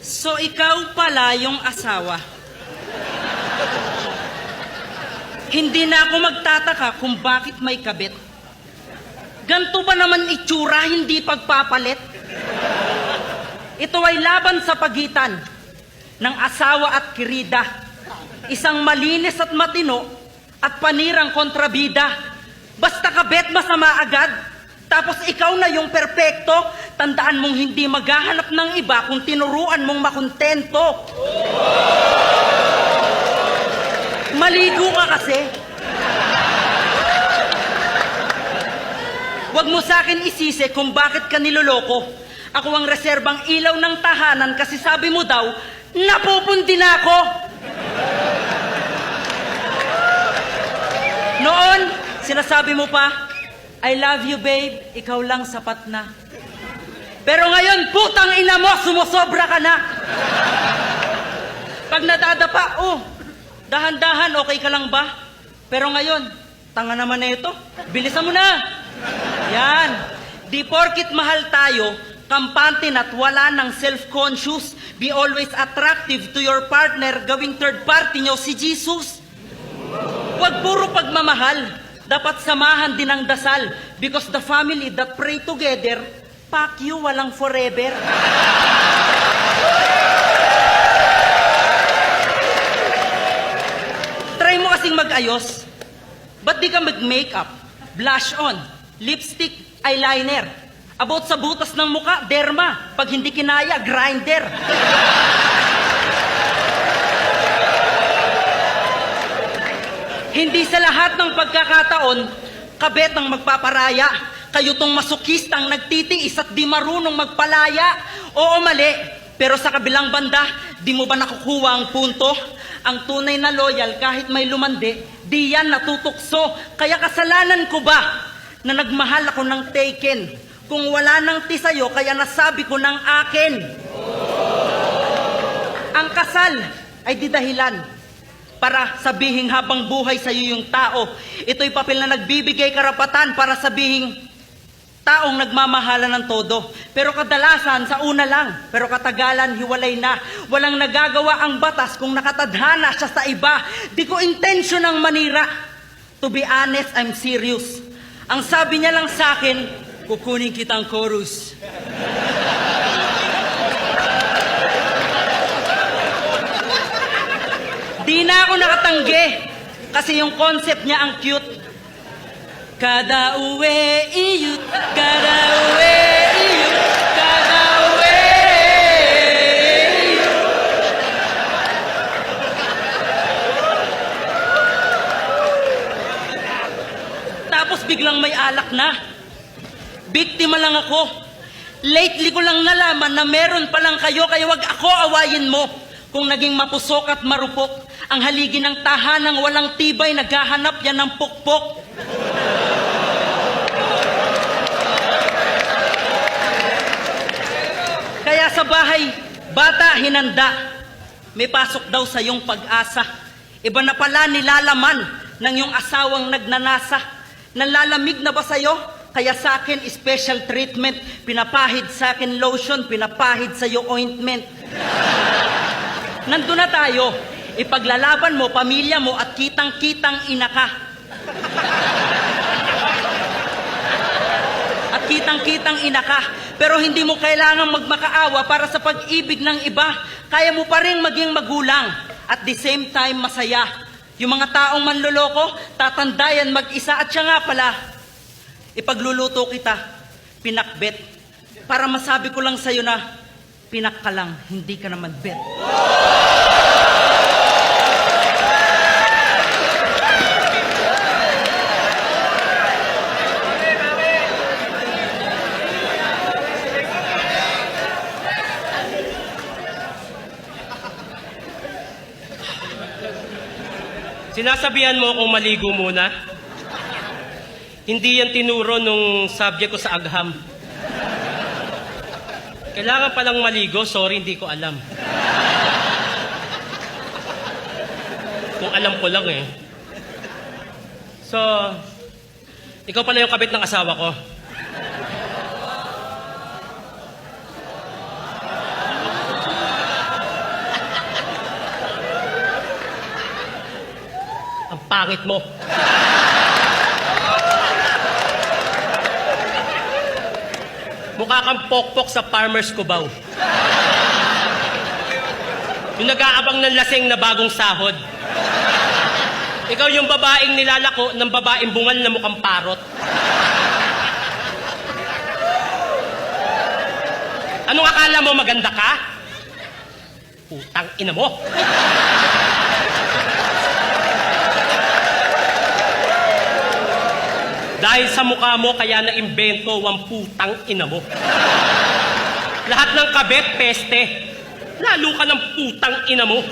So ikaw pala yung asawa. Hindi na ako magtataka kung bakit may kabit. Ganto ba naman itsura, hindi pagpapalit? Ito ay laban sa pagitan ng asawa at kirida. Isang malinis at matino at panirang kontrabida. Basta kabet masama agad. Tapos ikaw na yung perpekto, tandaan mong hindi maghahanap ng iba kung tinuruan mong makontento. Maligo ka kasi. Huwag mo sa akin isisi kung bakit ka niloloko. Ako ang reserbang ilaw ng tahanan kasi sabi mo daw, napupundi na ako. Noon, sinasabi mo pa, I love you babe, ikaw lang sapat na. Pero ngayon, putang ina mo, sumusobra ka na. Pag nadadapa, oh, dahan-dahan, okay ka lang ba? Pero ngayon, tanga naman na ito. Bilisan mo na. Yan. Di porkit mahal tayo, kampante at wala ng self-conscious, be always attractive to your partner, gawing third party nyo si Jesus. Huwag puro pagmamahal. Dapat samahan din ang dasal. Because the family that pray together, pak you, walang forever. Try mo kasing mag-ayos. Ba't di ka mag-makeup, blush on, lipstick, eyeliner? About sa butas ng muka, derma. Pag hindi kinaya, grinder. Hindi sa lahat ng pagkakataon, kabet ang magpaparaya. Kayo tong masukistang nagtitiis at di marunong magpalaya. Oo, mali. Pero sa kabilang banda, di mo ba nakukuha ang punto? Ang tunay na loyal kahit may lumande, di yan natutukso. Kaya kasalanan ko ba na nagmahal ako ng taken? Kung wala nang tisayo, kaya nasabi ko ng akin. Ang kasal ay di dahilan para sabihin habang buhay sa iyo yung tao. Ito'y papel na nagbibigay karapatan para sabihin taong nagmamahala ng todo. Pero kadalasan sa una lang, pero katagalan hiwalay na. Walang nagagawa ang batas kung nakatadhana siya sa iba. Di ko intention ang manira. To be honest, I'm serious. Ang sabi niya lang sa akin, kukunin kitang chorus. Di na ako nakatanggi. Kasi yung concept niya ang cute. Kada uwi iyut, kada uwi iyut, kada uwi iyut. Tapos biglang may alak na. Biktima lang ako. Lately ko lang nalaman na meron palang kayo, kaya wag ako awayin mo. Kung naging mapusok at marupok, ang haligi ng tahanang walang tibay, naghahanap yan ng pukpok. Kaya sa bahay, bata hinanda. May pasok daw sa iyong pag-asa. Iba na pala nilalaman ng iyong asawang nagnanasa. Nalalamig na ba sa'yo? Kaya sa akin, special treatment. Pinapahid sa akin lotion, pinapahid sa iyo ointment. Nandun na tayo. Ipaglalaban mo, pamilya mo, at kitang-kitang ina ka. At kitang-kitang ina ka. Pero hindi mo kailangang magmakaawa para sa pag-ibig ng iba. Kaya mo pa rin maging magulang. At the same time, masaya. Yung mga taong manloloko, tatandayan mag-isa. At siya nga pala, ipagluluto kita, pinakbet. Para masabi ko lang sa'yo na, pinak lang, hindi ka naman bet. Sinasabihan mo akong maligo muna? Hindi yan tinuro nung subject ko sa agham. Kailangan palang maligo, sorry, hindi ko alam. Kung alam ko lang eh. So, ikaw pala yung kabit ng asawa ko. Pangit mo. Mukha kang pokpok sa farmer's kubaw. Yung nag-aabang ng lasing na bagong sahod. Ikaw yung babaeng nilalako ng babaeng bungal na mukhang parot. Anong akala mo maganda ka? Putang ina mo. Dahil sa mukha mo, kaya na-imbento ang putang ina mo. Lahat ng kabet, peste. Lalo ka ng putang ina mo.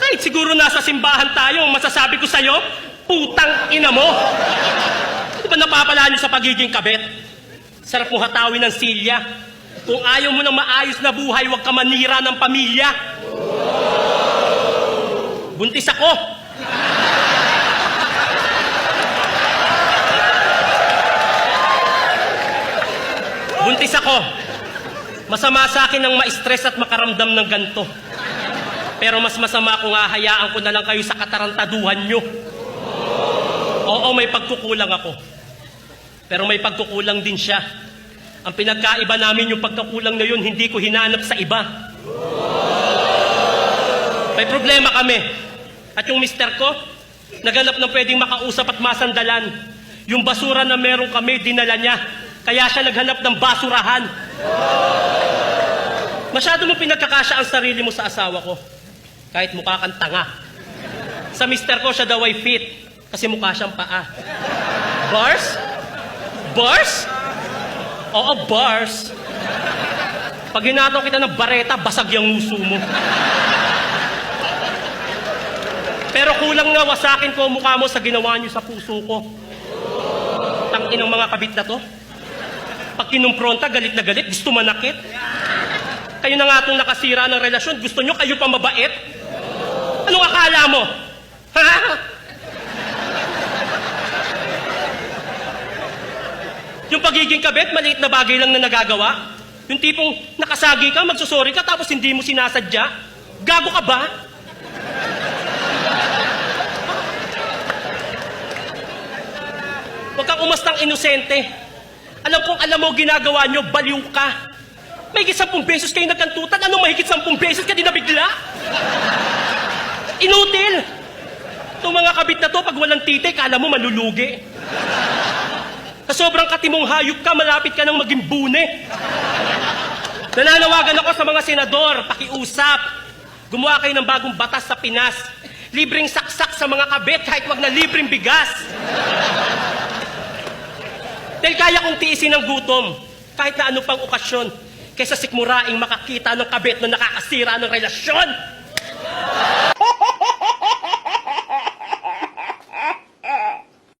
Kahit siguro nasa simbahan tayo, masasabi ko sa'yo, putang ina mo. Di ba napapala niyo sa pagiging kabet? Sarap mo hatawin ng silya. Kung ayaw mo ng maayos na buhay, huwag ka manira ng pamilya. Buntis ako. Buntis ako. Masama sa akin ang ma-stress at makaramdam ng ganto. Pero mas masama kung hahayaan ko na lang kayo sa katarantaduhan nyo. Oo, may pagkukulang ako. Pero may pagkukulang din siya. Ang pinagkaiba namin yung pagkakulang na yun, hindi ko hinanap sa iba. May problema kami. At yung mister ko, naganap ng pwedeng makausap at masandalan. Yung basura na meron kami, dinala niya. Kaya siya naghanap ng basurahan. Masyado mo pinagkakasya ang sarili mo sa asawa ko. Kahit mukha kang tanga. Sa mister ko, siya daw ay fit. Kasi mukha siyang paa. Bars? Bars? Oo, bars. Pag hinataw kita ng bareta, basag yung nguso mo. Pero kulang na wasakin ko mukha mo sa ginawa niyo sa puso ko. Tangin ng mga kabit na to. Pag kinumpronta, galit na galit, gusto manakit. Kayo na nga itong nakasira ng relasyon, gusto nyo kayo pa mabait? Anong akala mo? Ha? Yung pagiging kabit, maliit na bagay lang na nagagawa. Yung tipong nakasagi ka, magsusori ka, tapos hindi mo sinasadya. Gago ka ba? Huwag kang umastang inosente. Alam kong alam mo ginagawa nyo, baliw ka. May higit sampung beses kayo nagkantutan, anong mahigit sampung beses ka din nabigla? Inutil! Itong mga kabit na to, pag walang tite, kala mo malulugi. Sa sobrang katimong hayop ka, malapit ka nang maging bune. Nananawagan ako sa mga senador, pakiusap. Gumawa kayo ng bagong batas sa Pinas. Libreng saksak sa mga kabit kahit wag na libreng bigas. Dahil kaya kong tiisin ang gutom, kahit na ano pang okasyon, kaysa sikmuraing makakita ng kabit na nakakasira ng relasyon.